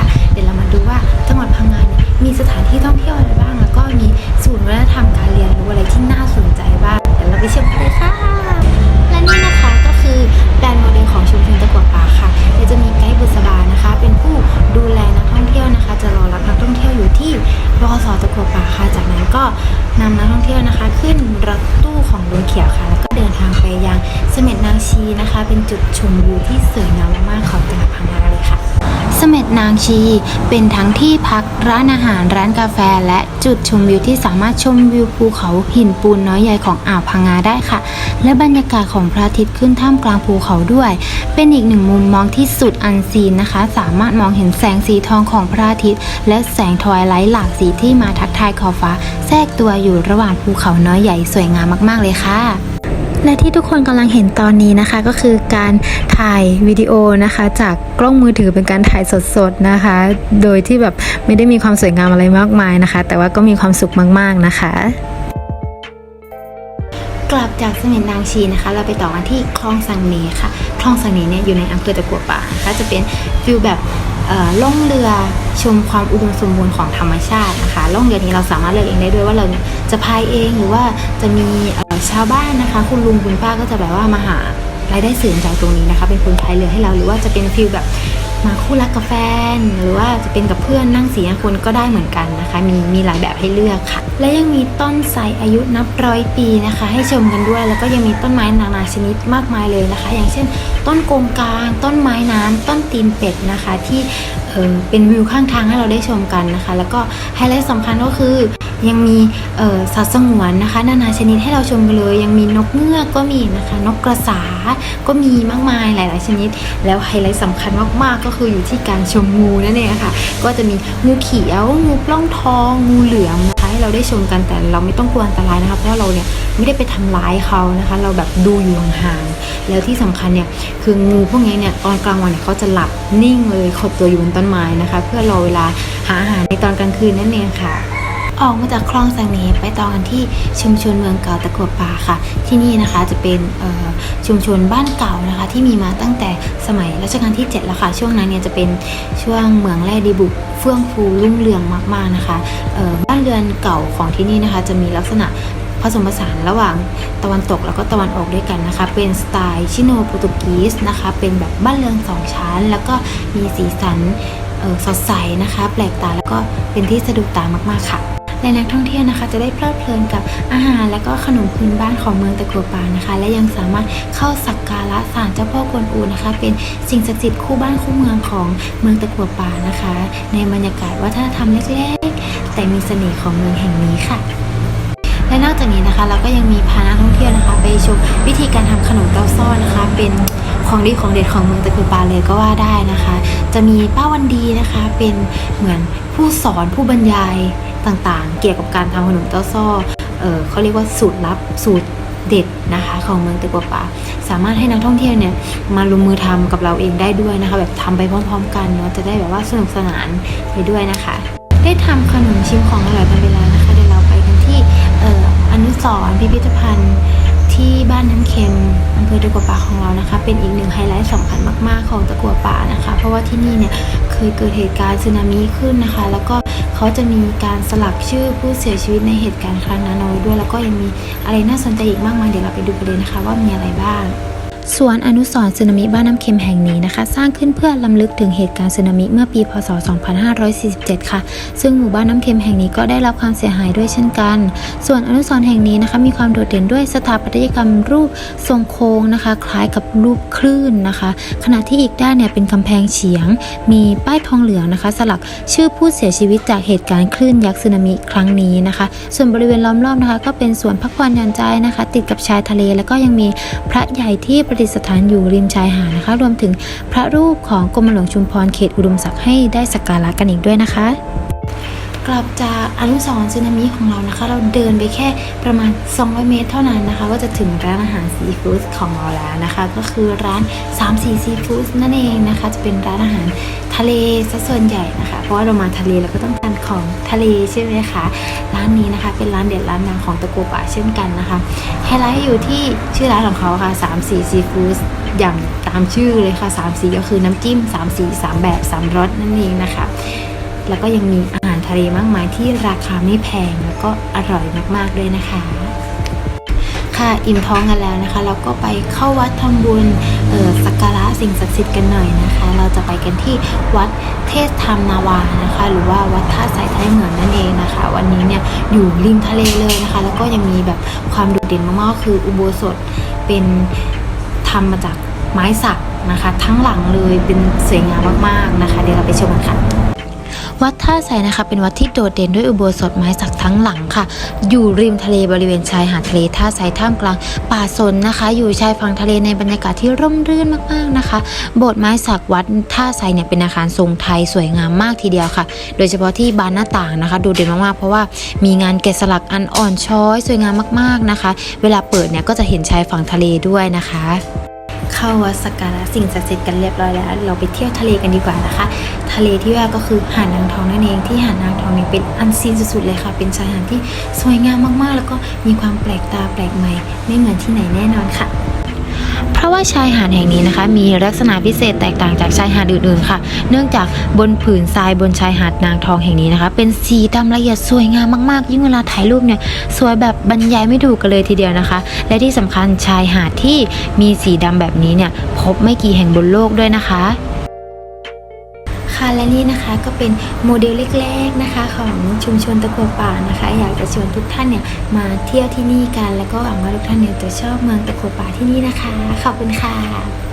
ะ เดี๋ยวเรามาดูว่าจังหวัดพังงาเนี่ยมีสถานที่ท่องเที่ยวอะไรบ้าง แล้วก็มีศูนย์วัฒนธรรมการเรียนรู้อะไรที่น่าสนใจบ้าง เดี๋ยวเราไปชมกันเลยค่ะ จุดชมวิวที่สวยงามมากๆของจังหวัดพังงาเลยค่ะเสม็ดนางชีเป็นทั้งที่พักร้านอาหารร้านกาแฟ และจุดชมวิวที่สามารถชมวิวภูเขาหินปูนน้อยใหญ่ของอ่าวพังงาได้ค่ะ และบรรยากาศของพระอาทิตย์ขึ้นท่ามกลางภูเขาด้วย เป็นอีกหนึ่งมุมมองที่สุดอันซีนนะคะ สามารถมองเห็นแสงสีทองของพระอาทิตย์ และแสงทวายไลท์หลากสีที่มาทักทายขอบฟ้า แทรกตัวอยู่ระหว่างภูเขาน้อยใหญ่สวยงามมากๆเลยค่ะ และที่ทุกคนกำลังเห็นตอนนี้นะคะก็คือการถ่ายวิดีโอนะคะ จากกล้องมือถือเป็นการถ่ายสดๆนะคะ โดยที่แบบไม่ได้มีความสวยงามอะไรมากมายนะคะ แต่ว่าก็มีความสุขมากๆนะคะ กลับจากเสม็ดนางชีนะคะ เราไปต่อกันที่คลองสังเนค่ะ คลองสังเนเนี่ยอยู่ในอำเภอตะกัวป่านะคะจะเป็นฟิลแบบล่องเรือ ชมความอุดมสมบูรณ์ของธรรมชาตินะคะล่องเรือนี้เราสามารถเลือกเองได้ด้วยว่าเราเนี่ยจะพายเองหรือว่าจะมีชาวบ้านนะคะ คุณลุงคุณป้าก็จะแบบว่ามาหารายได้เสริมจากตรงนี้นะคะ เป็นคนพายเรือให้เราหรือว่าจะเป็นฟิลแบบมาคู่รักกับแฟน หรือว่าจะเป็นกับเพื่อนนั่งสีคนก็ได้เหมือนกันนะคะ มีมีหลายแบบให้เลือกค่ะ และยังมีต้นไทรอายุนับร้อยปีนะคะ ให้ชมกันด้วย แล้วก็ยังมีต้นไม้นานาชนิดมากมายเลยนะคะ อย่างเช่น ต้นโกงกลาง ต้นไม้น้ำต้นตีนเป็ดนะคะ ที่ เออเป็นวิวข้างทางให้เราได้ชมกันนะคะ แล้วก็ไฮไลท์สำคัญก็คือยังมีสัตว์สงวนนะคะ นานาชนิดให้เราชมกันเลย ยังมีนกเงือกก็มีนะคะ นกกระสาก็มีมากมายหลาย ๆ ชนิด แล้วไฮไลท์สำคัญมาก ๆ ก็คืออยู่ที่การชมงูนั่นเองค่ะ ก็จะมีงูเขียว งูปล้องทอง งูเหลือม ให้เราได้ชมกันแต่เราไม่ต้องกลัวอันตรายนะคะเพราะเราเนี่ยไม่ได้ไปทำร้ายเขานะคะ เราแบบดูอยู่ห่างๆแล้วที่สำคัญเนี่ยคืองูพวกนี้เนี่ยตอนกลางวันเนี่ยเขาจะหลับนิ่งเลยขดตัวอยู่บนต้นไม้นะคะ เพื่อรอเวลาหาอาหารในตอนกลางคืนนั่นเองค่ะออกมาจากคลองสังเนไปต่อกันที่ชุมชนเมืองเก่าตะกัวป่าค่ะ ที่นี่นะคะจะเป็นชุมชนบ้านเก่านะคะ ที่มีมาตั้งแต่สมัยรัชกาลที่ 7 แล้วค่ะ ช่วงนั้นเนี่ยจะเป็นช่วงเมืองแร่ดีบุกเฟื่องฟูรุ่งเรืองมากๆนะคะ เอ่อบ้านเรือนเก่าของที่นี่นะคะ จะมีลักษณะผสมผสานระหว่างตะวันตกแล้วก็ตะวันออกด้วยกันนะคะ เป็นสไตล์ชิโนโปรตุกีสนะคะ เป็นแบบบ้านเรือนสองชั้น แล้วก็มีสีสันออสดใสนะคะ แปลกตาแล้วก็เป็นที่สะดุดตามากๆค่ะและนักท่องเที่ยวนะคะจะได้เพลิดเพลินกับอาหารและก็ขนมพื้นบ้านของเมืองตะกัวป่านะคะ และยังสามารถเข้าสักการะศาลเจ้าพ่อกวนอูนะคะ เป็นสิ่งศักดิ์สิทธิ์คู่บ้านคู่เมืองของเมืองตะกัวป่านะคะ ในบรรยากาศวัฒนธรรมเล็ก แต่มีเสน่ห์ของเมืองแห่งนี้ค่ะ และนอกจากนี้นะคะเราก็ยังมีพานักท่องเที่ยวนะคะ ไปชมวิธีการทำขนมเต้าซ้อนนะคะ เป็นของดีของเด็ดของเมืองตะกุปาเลยก็ว่าได้นะคะ จะมีป้าวันดีนะคะ เป็นเหมือนผู้สอนผู้บรรยายต่างๆ เกี่ยวกับการทำขนมเต้าซ้อเออเขาเรียกว่าสูตรลับสูตรเด็ดนะคะของเมืองตะกัวป่าสามารถให้นักท่องเที่ยวเนี่ยมาลงมือทำกับเราเองได้ด้วยนะคะ แบบทำไปพร้อม ๆ กันเนาะจะได้แบบว่าสนุกสนานไปด้วยนะคะ ได้ทำขนมชิมของอร่อยไปเวลานะคะเดี๋ยวเราไปกันที่ออนุสรพิพิธภัณฑ์ที่บ้านน้ำเค็มอำเภอตะกัวป่าของเรานะคะ เป็นอีกหนึ่งไฮไลท์สำคัญมากๆของตะกัวป่านะคะ เพราะว่าที่นี่เนี่ยเคยเกิดเหตุการณ์สึนามิขึ้นนะคะ แล้วก็เขาจะมีการสลักชื่อผู้เสียชีวิตในเหตุการณ์ครั้งนั้นเอาไว้ด้วย แล้วก็ยังมีอะไรน่าสนใจอีกมากมายเดี๋ยวเราไปดูกันเลยนะคะ ว่ามีอะไรบ้าง สวนอนุสรณ์สึนามิบ้านน้ำเค็มแห่งนี้นะคะ สร้างขึ้นเพื่อลำลึกถึงเหตุการณ์สึนามิเมื่อปี พศ 2547 ค่ะ ซึ่งหมู่บ้านน้ำเค็มแห่งนี้ก็ได้รับความเสียหายด้วยเช่นกัน ส่วนอนุสรณ์แห่งนี้นะคะ มีความโดดเด่นด้วยสถาปัตยกรรมรูปทรงโค้งนะคะ คล้ายกับรูปคลื่นนะคะ ขณะที่อีกด้านเนี่ยเป็นกำแพงเฉียง มีป้ายทองเหลืองนะคะ สลักชื่อผู้เสียชีวิตจากเหตุการณ์คลื่นยักษ์สึนามิครั้งนี้นะคะ ส่วนบริเวณล้อมรอบนะคะ ก็เป็นสวนพักผ่อนหย่อนใจนะคะ ติดกับชายทะเลแล้วก็ยังมีพระใหญ่ที่ประดิษฐานอยู่ริมชายหาดนะคะ รวมถึงพระรูปของกรมหลวงชุมพรเขตอุดมศักดิ์ให้ได้สักการะกันอีกด้วยนะคะ กลับจากอนุสรณ์สึนามิของเรานะคะ เราเดินไปแค่ประมาณ 200 เมตรเท่านั้นนะคะ ก็จะถึงร้านอาหารซีฟู้ดของเราแล้วนะคะ ก็คือร้าน 3 4ซีฟู้ดนั่นเองนะคะ จะเป็นร้านอาหารทะเลซะส่วนใหญ่นะคะ เพราะว่าเรามาทะเลเราก็ต้องทานของทะเลใช่ไหมคะร้านนี้นะคะเป็นร้านเด็ดร้านดังของตะโกป่าเช่นกันนะคะไฮไลท์อยู่ที่ชื่อร้านของเขาค่ะ3 4ซีฟู้ดอย่างตามชื่อเลยค่ะ3สีก็คือน้ำจิ้ม3สี3แบบ3รสนั่นเองนะคะ แล้วก็ยังมีอาหารทะเลมากมายที่ราคาไม่แพงแล้วก็อร่อยมากๆด้วยนะคะ ค่ะอิ่มท้องกันแล้วนะคะ เราก็ไปเข้าวัดทำบุญสักการะสิ่งศักดิ์สิทธิ์กันหน่อยนะคะ เราจะไปกันที่วัดเทศธรรมนาวานะคะ หรือว่าวัดท่าสายไทยเหมือนนั่นเองนะคะ วันนี้เนี่ยอยู่ริมทะเลเลยนะคะ แล้วก็ยังมีแบบความโดดเด่นมากๆคืออุโบสถเป็นทำมาจากไม้สักนะคะ ทั้งหลังเลยเป็นสวยงามมากๆนะคะ เดี๋ยวเราไปชมกันค่ะ วัดท่าไซนะคะ เป็นวัดที่โดดเด่นด้วยอุโบสถไม้สักทั้งหลังค่ะ อยู่ริมทะเลบริเวณชายหาดทะเลท่าไซท่ามกลาง ป่าสนนะคะ อยู่ชายฝั่งทะเลในบรรยากาศที่ร่มรื่นมากๆนะคะ โบสถ์ไม้สักวัดท่าไซเนี่ยเป็นอาคารทรงไทยสวยงามมากทีเดียวค่ะ โดยเฉพาะที่บานหน้าต่างนะคะดดเด่นมากๆ เพราะว่ามีงานแกะสลักอันอ่อนช้อย สวยงามมากๆนะคะ เวลาเปิดเนี่ยก็จะเห็นชายฝั่งทะเลด้วยนะคะ เข้าวัดสักการะสิ่งศักดิ์สิทธิ์กันเรียบร้อยแล้ว เราไปเที่ยวทะเลกันดีกว่านะคะ ทะเลที่ว่าก็คือหาดนางทองนั่นเองที่หาดนางทองเนี่ยเป็นอันซีนสุดๆเลยค่ะ เป็นชายหาดที่สวยงามมากๆ แล้วก็มีความแปลกตาแปลกใหม่ ไม่เหมือนที่ไหนแน่นอนค่ะ เพราะว่าชายหาดแห่งนี้นะคะ มีลักษณะพิเศษแตกต่างจากชายหาดอื่นๆค่ะ เนื่องจากบนผืนทรายบนชายหาดนางทองแห่งนี้นะคะ เป็นสีดำละเอียดสวยงามมากๆ ยิ่งเวลาถ่ายรูปเนี่ยสวยแบบบรรยายไม่ถูกกันเลยทีเดียวนะคะ และที่สำคัญชายหาดที่มีสีดำแบบนี้เนี่ยพบไม่กี่แห่งบนโลกด้วยนะคะค่ะ และนี่นะคะก็เป็นโมเดลเล็กๆนะคะ ของชุมชนตะกัวป่านะคะ อยากจะชวนทุกท่านเนี่ยมาเที่ยวที่นี่กัน แล้วก็หวังว่าทุกท่านเนี่ยจะชอบเมืองตะกัวป่าที่นี่นะคะ ขอบคุณค่ะ